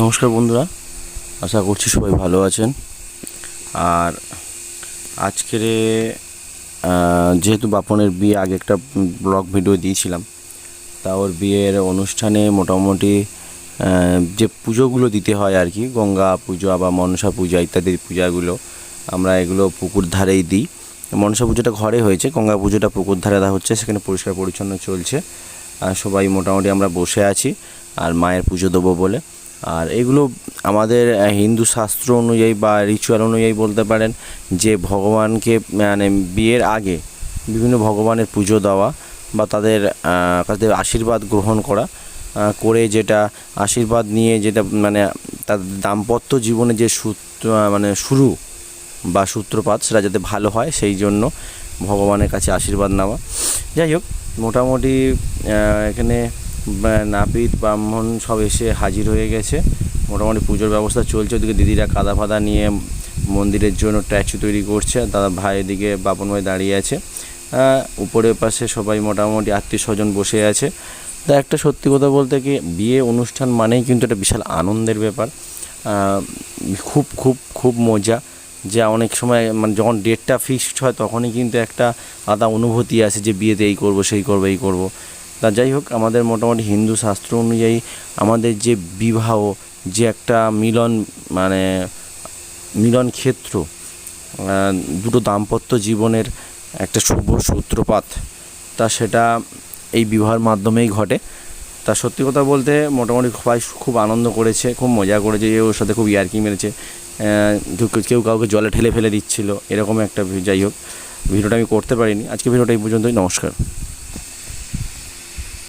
নমস্কার বন্ধুরা, আশা করছি সবাই ভালো আছেন। আর আজকের যেহেতু বাপনের বিয়ে, আগে একটা ব্লগ ভিডিও দিয়েছিলাম, তা ওর বিয়ের অনুষ্ঠানে মোটামুটি যে পুজোগুলো দিতে হয় আর কি, গঙ্গা পুজো বা মনসা পূজা, ইত্যাদি পূজাগুলো, আমরা এগুলো পুকুর ধারেই দিই। মনসা পুজোটা ঘরে হয়েছে, গঙ্গা পুজোটা পুকুর ধারে দেওয়া হচ্ছে, সেখানে পরিষ্কার পরিচ্ছন্ন চলছে। আর সবাই মোটামুটি আমরা বসে আছি, আর মায়ের পুজো দেবো বলে। আর এগুলো আমাদের হিন্দু শাস্ত্র অনুযায়ী বা রিচুয়াল অনুযায়ী বলতে পারেন যে ভগবানকে মানে বিয়ের আগে বিভিন্ন ভগবানের পুজো দেওয়া বা তাদের তাদের আশীর্বাদ গ্রহণ করা করে যেটা আশীর্বাদ নিয়ে যেটা মানে তাদের দাম্পত্য জীবনে যে সূত্র মানে শুরু বা সূত্রপাত সেটা যাতে ভালো হয় সেই জন্য ভগবানের কাছে আশীর্বাদ নেওয়া। যাই হোক, মোটামুটি এখানে নাপিত, ব্রাহ্মণ সব এসে হাজির হয়ে গেছে। মোটামুটি পুজোর ব্যবস্থা চলছে। ওদিকে দিদিরা কাদা ফাদা নিয়ে মন্দিরের জন্য স্ট্যাচু তৈরি করছে। দাদা ভাই এদিকে বাপন ভাই দাঁড়িয়ে আছে। উপরের পাশে সবাই মোটামুটি আত্মীয় স্বজন বসে আছে। তা একটা সত্যি কথা বলতে কি, বিয়ে অনুষ্ঠান মানেই কিন্তু একটা বিশাল আনন্দের ব্যাপার। খুব খুব খুব মজা। যে অনেক সময় মানে যখন ডেটটা ফিক্সড হয়, তখনই কিন্তু একটা আলাদা অনুভূতি আসে যে বিয়েতে এই করব, সেই করব, এই করব। তা যাই হোক, আমাদের মোটামুটি হিন্দু শাস্ত্র অনুযায়ী আমাদের যে বিবাহ, যে একটা মিলন মানে মিলন ক্ষেত্র দুটো দাম্পত্য জীবনের একটা শুভ সূত্রপাত, তা সেটা এই বিবাহের মাধ্যমেই ঘটে। তা সত্যি কথা বলতে মোটামুটি সবাই খুব আনন্দ করেছে, খুব মজা করেছে ওর সাথে খুব ইয়ার্কি মেরেছে কেউ কাউকে জলে ঠেলে ফেলে দিচ্ছিল, এরকম একটা যাই হোক, ভিডিওটা আমি করতে পারিনি। আজকে ভিডিওটা এই পর্যন্তই, নমস্কার।